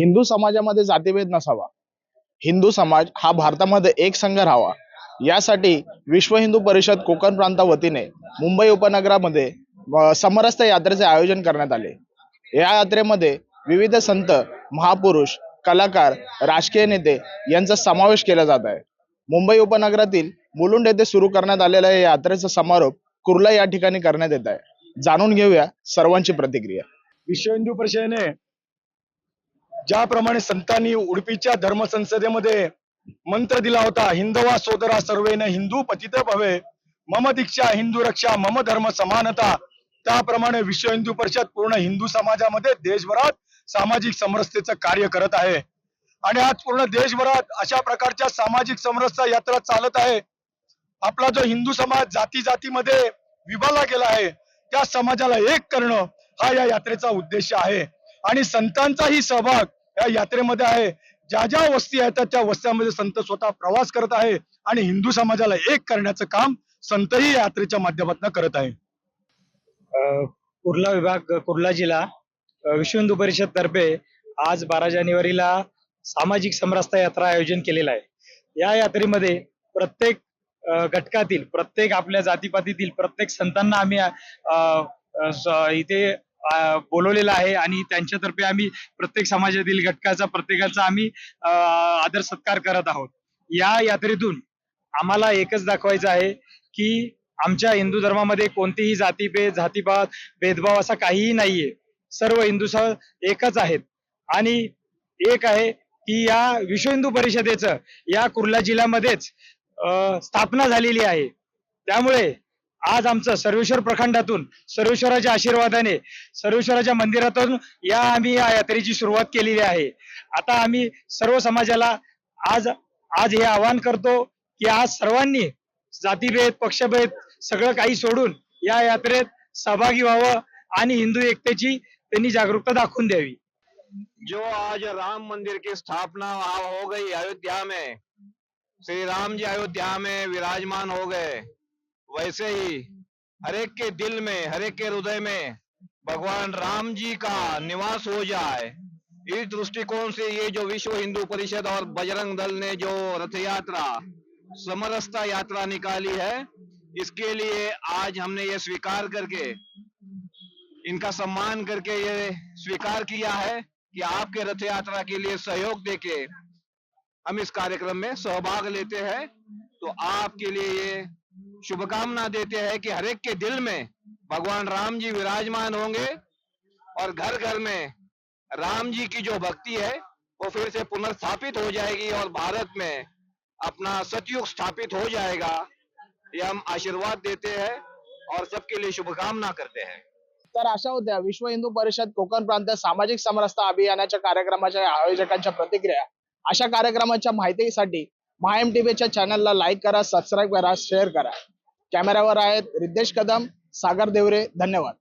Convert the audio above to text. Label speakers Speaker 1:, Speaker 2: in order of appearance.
Speaker 1: हिंदू समाजामध्ये जातीभेद नसावा. हिंदू समाज हा भारतामध्ये एक संघ राहावा. यासाठी विश्व हिंदू परिषद कोकण प्रांता वतीने मुंबई उपनगरामध्ये अ, समरस्थ यात्रेचे आयोजन करण्यात आले. या यात्रेमध्ये विविध संत महापुरुष कलाकार राजकीय नेते यांचा समावेश केला जात आहे. मुंबई उपनगरातील मुलुंड येथे सुरू करण्यात आलेल्या या यात्रेचा समारोप कुर्ला या ठिकाणी करण्यात येत आहे. जाणून घेऊया सर्वांची प्रतिक्रिया.
Speaker 2: विश्व हिंदू परिषदेने ज्याप्रमाणे संतांनी उडपीच्या धर्मसंसदेमध्ये मंत्र दिला होता हिंदवा सोदरा सर्वेने हिंदू पतित भवे मम दीक्षा हिंदू रक्षा मम धर्म समानता. त्याप्रमाणे विश्व हिंदू परिषद पूर्ण हिंदू समाजामध्ये देशभरात सामाजिक समरसतेचं कार्य करत आहे. आणि आज पूर्ण देशभरात अशा प्रकारच्या सामाजिक समरसता यात्रा चालत आहे. आपला जो हिंदू समाज जाती जातीमध्ये विभागला गेला आहे त्या समाजाला एक करणं हा या यात्रेचा उद्देश आहे. आणि संतांचाही सहभाग या यात्रेमध्ये आहे. ज्या ज्या वस्ती आहेत त्या वस्त्यामध्ये संत स्वतः प्रवास करत आहे आणि हिंदू समाजाला एक करण्याचं काम संतही यात्रेच्या माध्यमातून करत आहे.
Speaker 3: कुर्ला विभाग कुर्ला जिल्हा विश्व हिंदू परिषद तर्फे आज बारा जानेवारीला सामाजिक समरसता यात्रा आयोजन केलेलं आहे. या यात्रेमध्ये प्रत्येक घटकातील प्रत्येक आपल्या जातीपातीतील प्रत्येक संतांना आम्ही इथे बोलवलेलं आहे आणि त्यांच्यातर्फे आम्ही प्रत्येक समाजातील घटकाचा प्रत्येकाचा आम्ही आदर सत्कार करत आहोत. या यात्रेतून आम्हाला एकच दाखवायचं आहे की आमच्या हिंदू धर्मामध्ये कोणतीही जातीभेद जातीपात भेदभाव असा काहीही नाहीये. सर्व हिंदू स- एकच आहेत. आणि एक आहे की या विश्व हिंदू परिषदेचं या कुर्ला जिल्ह्यामध्येच स्थापना झालेली आहे. त्यामुळे आज आमचं सर्वेश्वर प्रखंडातून सर्वेश्वराच्या आशीर्वादाने सर्वेश्वराच्या मंदिरातून या आम्ही या यात्रेची सुरुवात केलेली आहे. आता आम्ही सर्व समाजाला आज आज हे आवाहन करतो की आज सर्वांनी जातीभेद पक्षभेद सगळं काही सोडून या यात्रेत सहभागी व्हावं आणि हिंदू एकतेची त्यांनी जागरूकता दाखवून द्यावी.
Speaker 4: जो आज राम मंदिर की स्थापना हो गई अयोध्या में श्री राम जी अयोध्या में विराजमान हो गए। वैसे ही हर एक के दिल में, हर एक के हृदय में भगवान राम जी का निवास हो जाए। इस दृष्टिकोण से ये जो विश्व हिंदू परिषद और बजरंग दल ने जो रथ यात्रा समरसता यात्रा निकाली है, इसके लिए आज हमने ये स्वीकार करके, इनका सम्मान करके ये स्वीकार किया है कि आपके रथ यात्रा के लिए सहयोग देके हम इस कार्यक्रम में सहभाग लेते हैं। तो आपके लिए ये शुभकामना देते हैं कि हर एक के दिल में भगवान राम जी विराजमान होंगे और घर घर में राम जी की जो भक्ति है, वो फिर से पुनर्स्थापित हो जाएगी और भारत में अपना सतयुग स्थापित हो जाएगा। ये हम आशीर्वाद देते हैं और सबके लिए शुभकामना करते हैं।
Speaker 1: तर अशा होत्या विश्व हिंदू परिषद कोकण प्रांत सामाजिक समरसता अभियानाच्या कार्यक्रमाच्या आयोजकांच्या प्रतिक्रिया, अशा कार्यक्रमाच्या माहितीसाठी महाएम टीव्हीच्या चॅनलला लाईक करा सबस्क्राईब करा शेअर करा. कॅमेऱ्यावर आहेत रितेश कदम सागर देवरे धन्यवाद.